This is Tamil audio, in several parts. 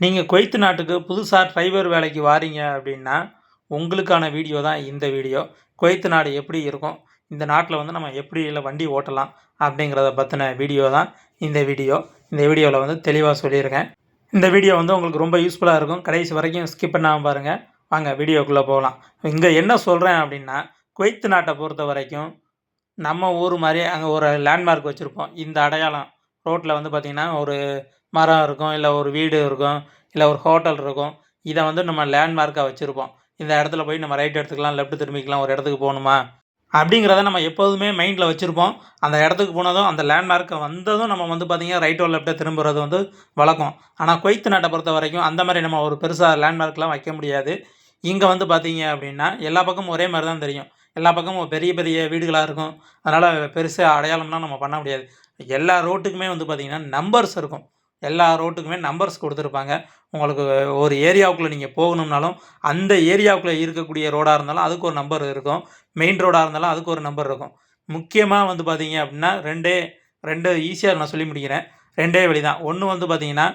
நீங்கள் குவைத்து நாட்டுக்கு புதுசாக டிரைவர் வேலைக்கு வாரீங்க அப்படின்னா உங்களுக்கான வீடியோ தான் இந்த வீடியோ. குவைத்து நாடு எப்படி இருக்கும்? இந்த நாட்டில் வந்து நம்ம எப்படி இல்லை வண்டி ஓட்டலாம் அப்படிங்கிறத பற்றின வீடியோ தான் இந்த வீடியோ. இந்த வீடியோவில் வந்து தெளிவாக சொல்லியிருக்கேன். இந்த வீடியோ வந்து உங்களுக்கு ரொம்ப யூஸ்ஃபுல்லாக இருக்கும். கடைசி வரைக்கும் ஸ்கிப் பண்ணாமல் பாருங்கள் வாங்க வீடியோக்குள்ளே போகலாம். இங்கே என்ன சொல்கிறேன் அப்படின்னா குவைத்து நாட்டை பொறுத்த வரைக்கும் நம்ம ஊர் மாதிரி அங்கே ஒரு லேண்ட்மார்க் வச்சுருப்போம். இந்த அடையாளம். ரோட்டில் வந்து பார்த்திங்கன்னா ஒரு மரம் இருக்கும் இல்லை ஒரு வீடு இருக்கும் இல்லை ஒரு ஹோட்டல் இருக்கும் இதை வந்து நம்ம லேண்ட்மார்க்காக வச்சுருப்போம். இந்த இடத்துல போய் நம்ம ரைட் எடுத்துக்கலாம் லெஃப்ட் திரும்பிக்கலாம் ஒரு இடத்துக்கு போகணுமா? அப்படிங்கிறத நம்ம எப்போதுமே மைண்டில் வச்சுருப்போம். அந்த இடத்துக்கு போனதும் அந்த லேண்ட்மார்க்கை வந்ததும் நம்ம வந்து பார்த்திங்கன்னா ரைட்டோ லெஃப்ட்டோ திரும்புறது வந்து வழக்கம். ஆனால் கொய்த்து நாட்டை பொறுத்த வரைக்கும் அந்த மாதிரி நம்ம ஒரு பெருசாக லேண்ட்மார்க்லாம் வைக்க முடியாது. இங்கே வந்து பார்த்திங்க அப்படின்னா எல்லா பக்கமும் ஒரே மாதிரி தான் தெரியும். எல்லா பக்கமும் பெரிய பெரிய வீடுகளாக இருக்கும். அதனால் பெருசாக அடையாளம்லாம் நம்ம பண்ண முடியாது. எல்லா ரோட்டுக்குமே வந்து பார்த்திங்கன்னா நம்பர்ஸ் இருக்கும். எல்லா ரோட்டுக்குமே நம்பர்ஸ் கொடுத்துருப்பாங்க. உங்களுக்கு ஒரு ஏரியாவுக்குள்ளே நீங்கள் போகணும்னாலும் அந்த ஏரியாவுக்குள்ளே இருக்கக்கூடிய ரோடாக இருந்தாலும் அதுக்கு ஒரு நம்பர் இருக்கும். மெயின் ரோடாக இருந்தாலும் அதுக்கு ஒரு நம்பர் இருக்கும். முக்கியமாக வந்து பார்த்தீங்க அப்படின்னா ரெண்டே ரெண்டு ஈஸியாக நான் சொல்லி முடிக்கிறேன். ரெண்டே வழி தான். ஒன்று வந்து பார்த்தீங்கன்னா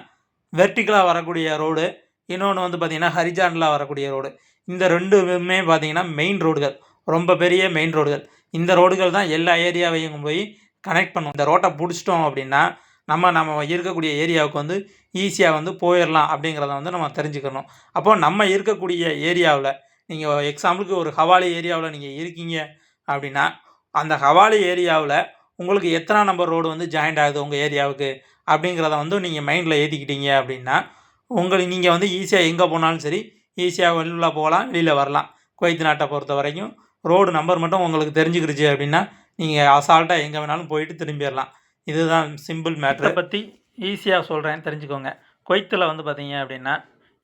வெர்டிக்கலாக வரக்கூடிய ரோடு இன்னொன்று வந்து பார்த்தீங்கன்னா ஹரிஜாண்டலாக வரக்கூடிய ரோடு இந்த ரெண்டுமே பார்த்தீங்கன்னா மெயின் ரோடுகள் ரொம்ப பெரிய மெயின் ரோடுகள் இந்த ரோடுகள் தான் எல்லா ஏரியாவையும் போய் கனெக்ட் பண்ணும். இந்த ரோட்டை பிடிச்சிட்டோம் அப்படின்னா நம்ம நம்ம இருக்கக்கூடிய ஏரியாவுக்கு வந்து ஈஸியாக வந்து போயிடலாம் அப்படிங்கிறத வந்து நம்ம தெரிஞ்சுக்கணும். அப்போது நம்ம இருக்கக்கூடிய ஏரியாவில் நீங்கள் எக்ஸாம்பிளுக்கு ஒரு ஹவாலி ஏரியாவில் நீங்கள் இருக்கீங்க அப்படின்னா அந்த ஹவாலி ஏரியாவில் உங்களுக்கு எத்தனை நம்பர் ரோடு வந்து ஜாயிண்ட் ஆகுது உங்கள் ஏரியாவுக்கு அப்படிங்கிறத வந்து நீங்கள் மைண்டில் ஏற்றிக்கிட்டீங்க அப்படின்னா உங்களுக்கு நீங்கள் வந்து ஈஸியாக எங்கே போனாலும் சரி ஈஸியாக வெளியில் போகலாம் வெளியில் வரலாம். குவைத் நாட்டை பொறுத்த வரைக்கும் ரோடு நம்பர் மட்டும் உங்களுக்கு தெரிஞ்சுக்கிடுச்சு அப்படின்னா நீங்கள் அசால்ட்டாக எங்கே வேணாலும் போயிட்டு திரும்பிடலாம் இதுதான் சிம்பிள் மேட்ரு. பற்றி ஈஸியாக சொல்கிறேன் தெரிஞ்சுக்கோங்க. கொய்த்தில் வந்து பார்த்தீங்க அப்படின்னா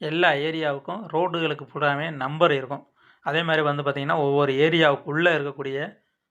எல்லா ஏரியாவுக்கும் ரோடுகளுக்கு பூராமே நம்பர் இருக்கும். அதே மாதிரி வந்து பார்த்திங்கன்னா ஒவ்வொரு ஏரியாவுக்குள்ளே இருக்கக்கூடிய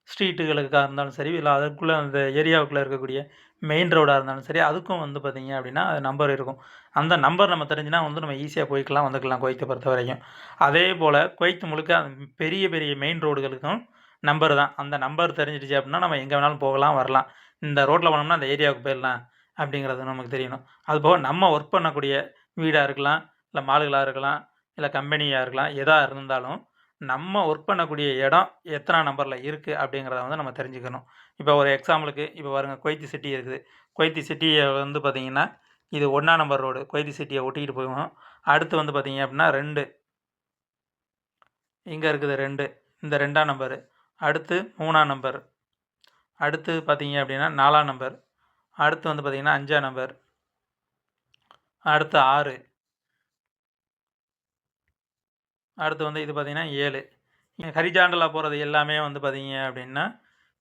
ஸ்ட்ரீட்டுகளுக்காக இருந்தாலும் சரி இல்லை அதுக்குள்ளே அந்த ஏரியாவுக்குள்ளே இருக்கக்கூடிய மெயின் ரோடாக இருந்தாலும் சரி அதுக்கும் வந்து பார்த்திங்க அப்படின்னா அது நம்பர் இருக்கும். அந்த நம்பர் நம்ம தெரிஞ்சுனா வந்து நம்ம ஈஸியாக போய்க்கலாம் வந்துக்கலாம் குவைத்தை பொறுத்த வரைக்கும். அதே போல் குவைத்து முழுக்க பெரிய பெரிய மெயின் ரோடுகளுக்கும் நம்பர் தான். அந்த நம்பர் தெரிஞ்சிடுச்சு அப்படின்னா நம்ம எங்கே வேணாலும் போகலாம் வரலாம். இந்த ரோட்டில் போனோம்னா அந்த ஏரியாவுக்கு போயிடலாம் அப்படிங்கிறது நமக்கு தெரியணும். அதுபோக நம்ம ஒர்க் பண்ணக்கூடிய வீடாக இருக்கலாம் இல்லை மாலுகளாக இருக்கலாம் இல்லை கம்பெனியாக இருக்கலாம் எதாக இருந்தாலும் நம்ம ஒர்க் பண்ணக்கூடிய இடம் எத்தனை நம்பரில் இருக்குது அப்படிங்கிறத வந்து நம்ம தெரிஞ்சுக்கணும். இப்போ ஒரு எக்ஸாம்பிளுக்கு இப்போ வருங்க கொய்த்தி சிட்டி இருக்குது. கொய்த்தி சிட்டியை வந்து பார்த்திங்கன்னா இது ஒன்றா நம்பர் ரோடு கொய்த்தி சிட்டியை ஒட்டிக்கிட்டு போவோம். அடுத்து வந்து பார்த்திங்க அப்படின்னா ரெண்டு. இங்கே இருக்குது ரெண்டு. இந்த ரெண்டாம் நம்பரு அடுத்து மூணாம் நம்பர் அடுத்து பார்த்தீங்க அப்படின்னா நாலாம் நம்பர் அடுத்து வந்து பார்த்திங்கன்னா அஞ்சாம் நம்பர் அடுத்து ஆறு. அடுத்து வந்து இது பார்த்திங்கன்னா ஏழு. ஹரிஜாண்டலாக போகிறது எல்லாமே வந்து பார்த்திங்க அப்படின்னா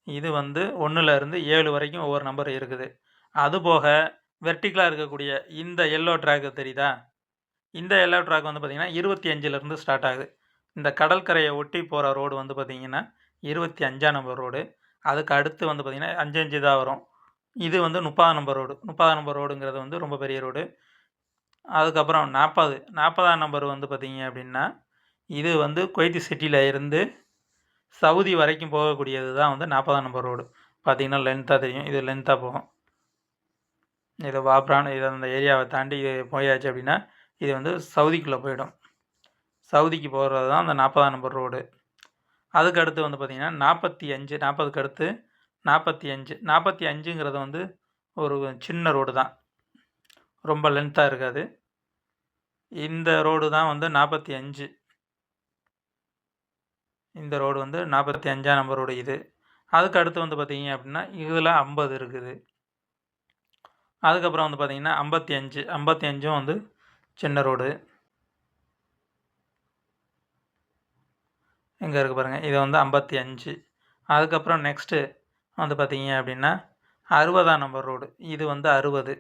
இது வந்து ஒன்றுலேருந்து ஏழு வரைக்கும் ஒவ்வொரு நம்பர் இருக்குது. அதுபோக வெர்டிக்கலாக இருக்கக்கூடிய இந்த எல்லோ ட்ராக்கு தெரியுதா? இந்த எல்லோ ட்ராக் வந்து பார்த்திங்கன்னா இருபத்தி அஞ்சுலேருந்து ஸ்டார்ட் ஆகுது. இந்த கடற்கரையை ஒட்டி போகிற ரோடு வந்து பார்த்திங்கன்னா இருபத்தி அஞ்சாம் நம்பர் ரோடு அதுக்கு அடுத்து வந்து பார்த்திங்கன்னா அஞ்சு அஞ்சு தான் வரும். இது வந்து முப்பதாம் நம்பர் ரோடு முப்பதாம் நம்பர் ரோடுங்கிறது வந்து ரொம்ப பெரிய ரோடு அதுக்கப்புறம் நாற்பது. நாற்பதாம் நம்பர் வந்து பார்த்திங்க அப்படின்னா இது வந்து குவைத்தி சிட்டியில் இருந்து சவுதி வரைக்கும் போகக்கூடியது தான் வந்து நாற்பதாம் நம்பர் ரோடு பார்த்திங்கன்னா லென்த்தாக தெரியும். இது லென்த்தாக போகும். இது வாப்ரான் இது அந்த ஏரியாவை தாண்டி இது போயாச்சு அப்படின்னா இது வந்து சவுதிக்குள்ளே போயிடும். சவுதிக்கு போகிறது தான் அந்த நாற்பதாம் நம்பர் ரோடு அதுக்கு அடுத்து வந்து பார்த்திங்கன்னா நாற்பத்தி அஞ்சு நாற்பதுக்கு அடுத்து நாற்பத்தி அஞ்சு நாற்பத்தி அஞ்சுங்கிறது வந்து ஒரு சின்ன ரோடு தான். ரொம்ப லென்த்தாக இருக்காது. இந்த ரோடு தான் வந்து நாற்பத்தி அஞ்சு இந்த ரோடு வந்து நாற்பத்தி அஞ்சாம் நம்பரோட இது. அதுக்கு அடுத்து வந்து பார்த்திங்க அப்படின்னா இதில் ஐம்பது இருக்குது. அதுக்கப்புறம் வந்து பார்த்திங்கன்னா ஐம்பத்தி அஞ்சு ஐம்பத்தி அஞ்சும் வந்து சின்ன ரோடு இங்கே இருக்குது பாருங்கள் இது வந்து ஐம்பத்தி அஞ்சு. அதுக்கப்புறம் நெக்ஸ்ட்டு வந்து பார்த்தீங்க அப்படின்னா அறுபதாம் நம்பர் ரோடு இது வந்து அறுபது.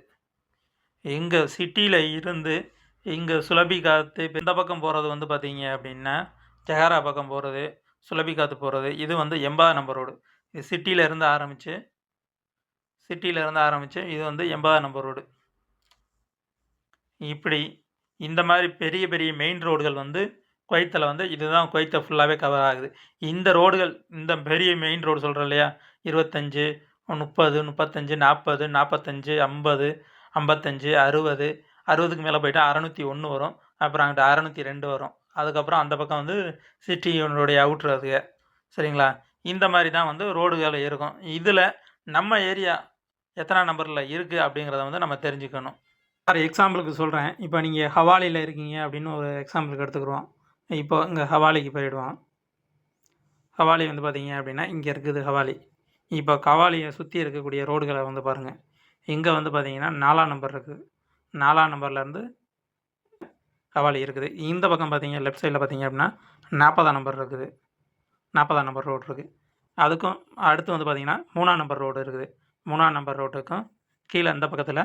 இங்கே சிட்டியில் இருந்து இங்கே சுலபி காத்து இந்த பக்கம் போகிறது வந்து பார்த்தீங்க அப்படின்னா ஜெகாரா பக்கம் போகிறது சுலபி காத்து போகிறது இது வந்து எண்பதாம் நம்பர் ரோடு இது சிட்டியிலேருந்து ஆரம்பித்து சிட்டியிலேருந்து ஆரம்பித்து இது வந்து எண்பதாம் நம்பர் ரோடு இப்படி இந்த மாதிரி பெரிய பெரிய மெயின் ரோடுகள் வந்து குவைத்தில் வந்து இதுதான் குவைத்தை ஃபுல்லாகவே கவர் ஆகுது. இந்த ரோடுகள் இந்த பெரிய மெயின் ரோடு சொல்கிறோம் இல்லையா? இருபத்தஞ்சி முப்பது முப்பத்தஞ்சு நாற்பது நாற்பத்தஞ்சு ஐம்பது ஐம்பத்தஞ்சு அறுபது அறுபதுக்கு மேலே போயிட்டா அறநூற்றி ஒன்று வரும். அப்புறம் அங்கிட்ட அறநூற்றி ரெண்டு வரும். அதுக்கப்புறம் அந்த பக்கம் வந்து சிட்டியினுடைய அவுட்ரு அதுக சரிங்களா? இந்த மாதிரி தான் வந்து ரோடுகள் இருக்கும். இதில் நம்ம ஏரியா எத்தனை நம்பரில் இருக்குது அப்படிங்கிறத வந்து நம்ம தெரிஞ்சுக்கணும். ஃபார் எக்ஸாம்பிளுக்கு சொல்கிறேன் இப்போ நீங்கள் ஹவாலியில் இருக்கீங்க அப்படின்னு ஒரு எக்ஸாம்பிளுக்கு எடுத்துக்கிறோம் இப்போ இங்கே ஹவாலிக்கு போயிடுவோம். ஹவாலி வந்து பார்த்தீங்க அப்படின்னா இங்கே இருக்குது ஹவாலி. இப்போ கவாலியை சுற்றி இருக்கக்கூடிய ரோடுகளை வந்து பாருங்கள் இங்கே வந்து பார்த்தீங்கன்னா நாலாம் நம்பர் இருக்குது நாலாம் நம்பர்லேருந்து ஹவாலி இருக்குது. இந்த பக்கம் பார்த்தீங்க லெஃப்ட் சைடில் பார்த்தீங்க அப்படின்னா நாற்பதாம் நம்பர் இருக்குது. நாற்பதாம் நம்பர் ரோடு இருக்குது அதுக்கும் அடுத்து வந்து பார்த்தீங்கன்னா மூணாம் நம்பர் ரோடு இருக்குது. மூணாம் நம்பர் ரோட்டுக்கும் கீழே இந்த பக்கத்தில்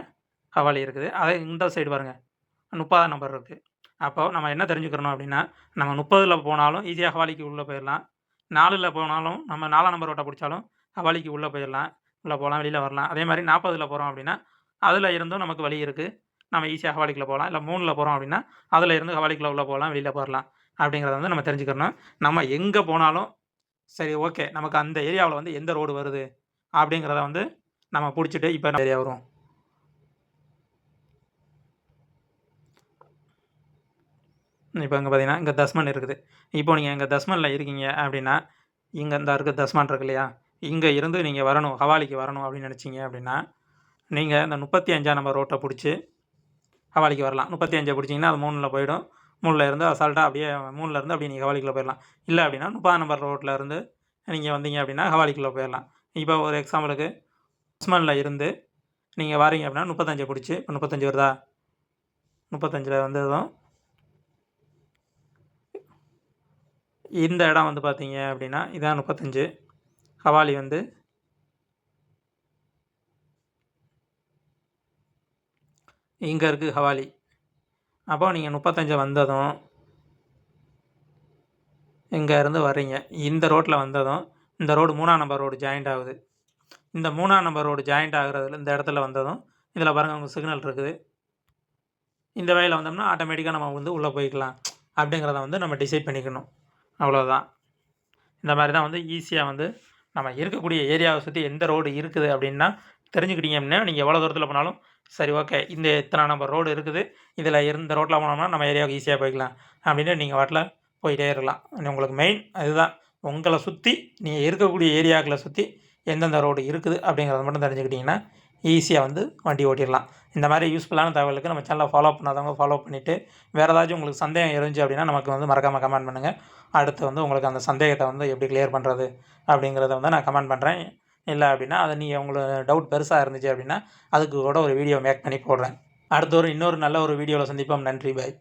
ஹவாலி இருக்குது. அதே இந்த சைடு பாருங்கள் முப்பதாம் நம்பர் இருக்குது அப்போ நம்ம என்ன தெரிஞ்சுக்கிறணும் அப்படின்னா நம்ம முப்பதில் போனாலும் ஈஸியாக ஹவாலிக்கு உள்ளே போயிடலாம். நாலில் போனாலும் நம்ம நாலாம் நம்பர் ரோட்டை பிடிச்சாலும் ஹவாலிக்கு உள்ளே போயிடலாம். உள்ளே போகலாம் வெளியில் வரலாம். அதே மாதிரி நாற்பதில் போகிறோம் அப்படின்னா அதில் இருந்தும் நமக்கு வழி இருக்குது நம்ம ஈஸியாக ஹவாலிக்குள்ளே போகலாம். இல்லை மூணில் போகிறோம் அப்படின்னா அதில் இருந்து ஹவாலிக்குள்ளே உள்ளே போகலாம் வெளியில் போகலாம் அப்படிங்கிறத வந்து நம்ம தெரிஞ்சுக்கிறோம் நம்ம எங்கே போனாலும் சரி ஓகே நமக்கு அந்த ஏரியாவில் வந்து எந்த ரோடு வருது அப்படிங்கிறத வந்து நம்ம பிடிச்சிட்டு இப்போ ஏரியா வரும் இப்போ இங்கே பார்த்தீங்கன்னா இங்கே தஸ்மன் இருக்குது. இப்போ நீங்கள் இங்கே தஸ்மனில் இருக்கீங்க அப்படின்னா இங்கே இந்த இருக்க தஸ்மான் இருக்கு இல்லையா? இங்கே இருந்து நீங்கள் வரணும் ஹவாலிக்கு வரணும் அப்படின்னு நினச்சிங்க அப்படின்னா நீங்கள் இந்த முப்பத்தி அஞ்சாம் நம்பர் ரோட்டை பிடிச்சி ஹவாலிக்கு வரலாம். முப்பத்தி அஞ்சை பிடிச்சிங்கன்னா அது மூணில் போயிடும். மூணில் இருந்து அசால்ட்டாக அப்படியே மூணில் இருந்து அப்படியே நீங்கள் ஹவாலிக்குள்ளே போயிடலாம். இல்லை அப்படின்னா முப்பதாம் நம்பர் ரோட்டில் இருந்து நீங்கள் வந்தீங்க அப்படின்னா ஹவாலிக்குள்ளே போயிடலாம். இப்போ ஒரு எக்ஸாம்பிளுக்கு தஸ்மனில் இருந்து நீங்கள் வரீங்க அப்படின்னா முப்பத்தஞ்சை பிடிச்சி இப்போ முப்பத்தஞ்சு வருதா? முப்பத்தஞ்சில் வந்ததும் இந்த இடம் வந்து பார்த்தீங்க அப்படின்னா இதான் முப்பத்தஞ்சு. ஹவாலி வந்து இங்கே இருக்குது ஹவாலி. அப்போ நீங்கள் முப்பத்தஞ்சை வந்ததும் இங்கே இருந்து வர்றீங்க. இந்த ரோட்டில் வந்ததும் இந்த ரோடு மூணாம் நம்பர் ரோடு ஜாயிண்ட் ஆகுது. இந்த மூணாம் நம்பர் ரோடு ஜாயிண்ட் ஆகுறதுல இந்த இடத்துல வந்ததும் இதில் பாருங்கள் உங்கள் சிக்னல் இருக்குது. இந்த வகையில் வந்தோம்னா ஆட்டோமேட்டிக்காக நம்ம வந்து உள்ளே போய்க்கலாம் அப்படிங்கிறத வந்து நம்ம டிசைட் பண்ணிக்கணும். அவ்வளோதான் இந்த மாதிரி தான் வந்து ஈஸியாக வந்து நம்ம இருக்கக்கூடிய ஏரியாவை சுற்றி எந்த ரோடு இருக்குது அப்படின்னா தெரிஞ்சுக்கிட்டீங்க அப்படின்னா நீங்கள் எவ்வளோ தூரத்தில் போனாலும் சரி ஓகே இந்த இத்தனை நம்பர் ரோடு இருக்குது. இதில் இருந்த ரோட்டில் போனோம்னா நம்ம ஏரியாவுக்கு ஈஸியாக போய்க்கலாம். அப்படின்னு நீங்கள் வாட்டில் போயிட்டே இருக்கலாம். உங்களுக்கு மெயின் அதுதான். உங்களை சுற்றி நீங்கள் இருக்கக்கூடிய ஏரியாக்களை சுற்றி எந்தெந்த ரோடு இருக்குது அப்படிங்கிறத மட்டும் தெரிஞ்சுக்கிட்டிங்கன்னா ஈஸியாக வந்து வண்டி ஓட்டிடலாம். இந்த மாதிரி யூஸ்ஃபுல்லான தகவலுக்கு நம்ம சேனலை ஃபாலோ பண்ணாதவங்க ஃபாலோ பண்ணிவிட்டு வேறு ஏதாச்சும் உங்களுக்கு சந்தேகம் இருந்துச்சு அப்படின்னா நமக்கு வந்து மறக்காமல் கமெண்ட் பண்ணுங்கள் அடுத்து வந்து உங்களுக்கு அந்த சந்தேகத்தை வந்து எப்படி கிளியர் பண்ணுறது அப்படிங்கிறத வந்து நான் கமெண்ட் பண்ணுறேன் இல்லை அப்படின்னா அதை நீங்கள் உங்களுக்கு டவுட் பெருசாக இருந்துச்சு அப்படின்னா அதுக்கு கூட ஒரு வீடியோ மேக் பண்ணி போடுறேன். அடுத்த ஒரு இன்னொரு நல்ல ஒரு வீடியோவில் சந்திப்போம். நன்றி. பாய்